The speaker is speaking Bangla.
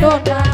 তো না